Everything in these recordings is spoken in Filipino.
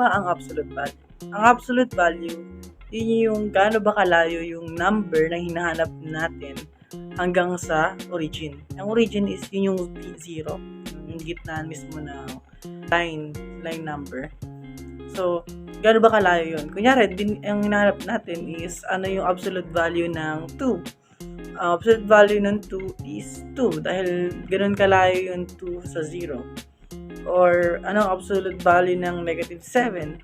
ba ang absolute value? Ang absolute value, yun yung gaano ba kalayo yung number na hinahanap natin hanggang sa origin. Ang origin is yun yung zero, yung gitna mismo ng line, line number. So, gaano ba kalayo yun? Kunyari, din, ang hinahanap natin is ano yung absolute value ng 2. Ang absolute value ng 2 is 2 dahil ganun kalayo yung 2 sa 0. Or ano absolute value ng negative 7?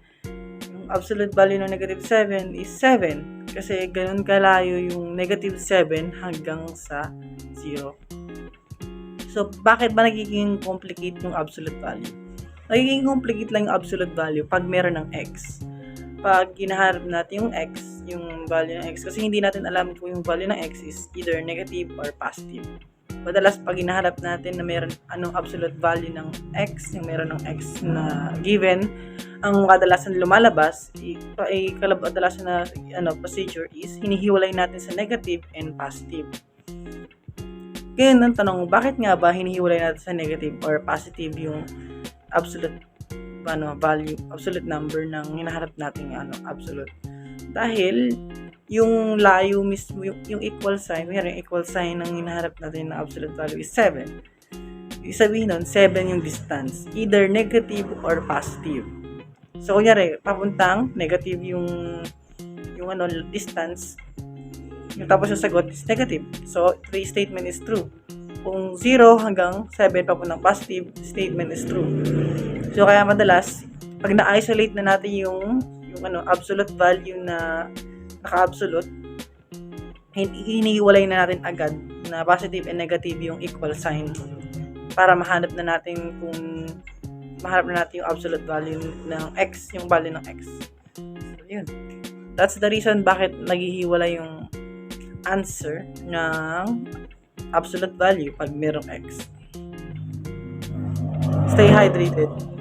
Yung absolute value ng negative 7 is 7 kasi ganun kalayo yung negative 7 hanggang sa 0. So, bakit ba nagiging complicate yung absolute value? Nagiging complicate lang yung absolute value pag meron ng x. Pag ginaharap natin yung x, yung value ng x, kasi hindi natin alam kung yung value ng x is either negative or positive. Madalas pag hinaharap natin na meron anong absolute value ng x, yung meron ng x na given, ang kadalasan lumalabas, ay, kadalasan na ano, procedure is hinihiwalay natin sa negative and positive. Ngayon, ang tanong, bakit nga ba hinihiwalay natin sa negative or positive yung absolute ano, value, absolute number ng hinaharap nating ano, absolute? Dahil yung layo mismo, yung, yung equal sign, mayroon yung equal sign ng hinaharap natin na absolute value is 7. Ibig sabihin nun, 7 yung distance. Either negative or positive. So, kunyari, papuntang negative yung yung ano, distance. Yung tapos yung sagot is negative. So, the statement is true. Kung 0 hanggang 7 papuntang positive, statement is true. So, kaya madalas, pag na-isolate na natin yung yung ano, absolute value na naka-absolute, hinihiwalay na natin agad na positive and negative yung equal sign para mahanap na natin kung mahanap na natin yung absolute value ng x, yung value ng x. So, yun. That's the reason bakit naghihiwalay yung answer ng absolute value pag merong x. Stay hydrated.